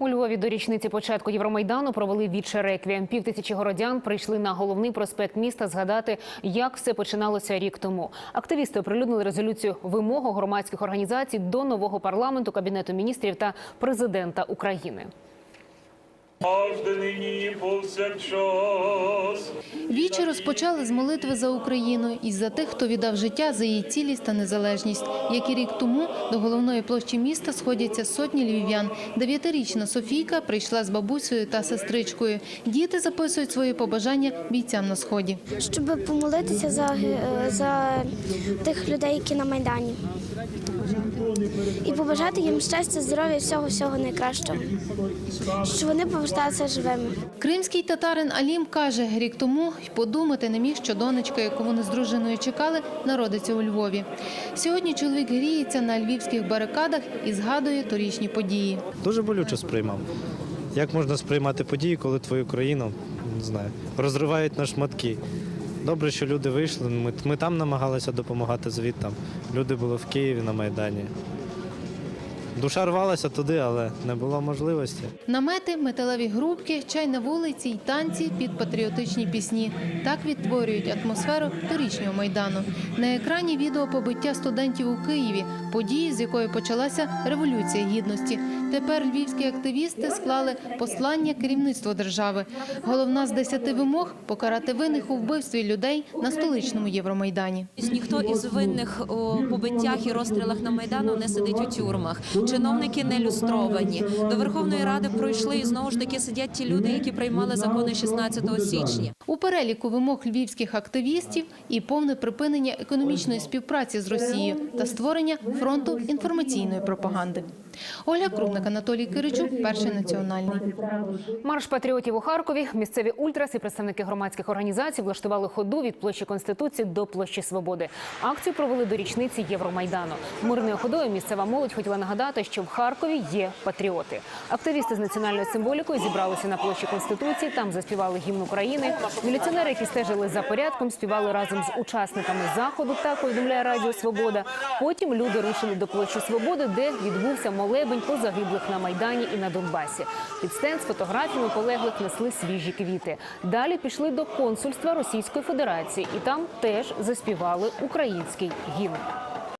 У Львові до річниці початку Євромайдану провели віче реквієм. Пів тисячі городян прийшли на головний проспект міста згадати, як все починалося рік тому. Активісти оприлюднили резолюцію вимогу громадських організацій до нового парламенту, кабінету міністрів та президента України. Завжди нині і повсякчас. Вічі розпочали з молитви за Україну і за тих, хто віддав життя за її цілість та незалежність. Як і рік тому до головної площі міста сходяться сотні львів'ян. Дев'ятирічна Софійка прийшла з бабусею та сестричкою. Діти записують свої побажання бійцям на сході. щоб помолитися за, е, за тих людей, які на Майдані. І побажати їм щастя, здоров'я, всього всього найкращого. Щоб вони поверталися живими. Кримський татарин Алім каже, рік тому й подумати не міг, що донечка, яку вони з дружиною чекали, народиться у Львові. Сьогодні чоловік гріється на львівських барикадах і згадує торічні події. Дуже болюче сприймав. Як можна сприймати події, коли твою країну не знаю, розривають на шматки? Добре, що люди вийшли. Ми, ми там намагалися допомагати звідтам. Люди були в Києві на Майдані. Душа рвалася туди, але не було можливості. Намети, металеві грубки, чай на вулиці й танці під патріотичні пісні. Так відтворюють атмосферу торічнього майдану. На екрані відео побиття студентів у Києві, події, з якої почалася революція гідності. Тепер львівські активісти склали послання керівництву держави. Головна з десяти вимог покарати винних у вбивстві людей на столичному Євромайдані. Ніхто із винних у побиттях і розстрілах на майдану не сидить у тюрмах. Чиновники не люстровані. До Верховної Ради пройшли і знову ж таки сидять ті люди, які приймали закони 16 січня. У переліку вимог львівських активістів і повне припинення економічної співпраці з Росією та створення фронту інформаційної пропаганди. Ольга Крупник, Анатолій Киричук, перший національний. Марш патріотів у Харкові. Місцеві ультрас і представники громадських організацій влаштували ходу від площі Конституції до площі Свободи. Акцію провели до річниці Євромайдану. Мирною ходою місцева молодь хотіла нагадати, що в Харкові є патріоти. Активісти з національною символікою зібралися на площі Конституції. Там заспівали гімн України. Міліціонери, які стежили за порядком, співали разом з учасниками заходу. Так повідомляє Радіо Свобода. Потім люди рушили до площі Свободи, де відбувся молебень по загиблих на майдані і на Донбасі. Під стенд з фотографіями полеглих несли свіжі квіти. Далі пішли до консульства Російської Федерації, і там теж заспівали український гімн.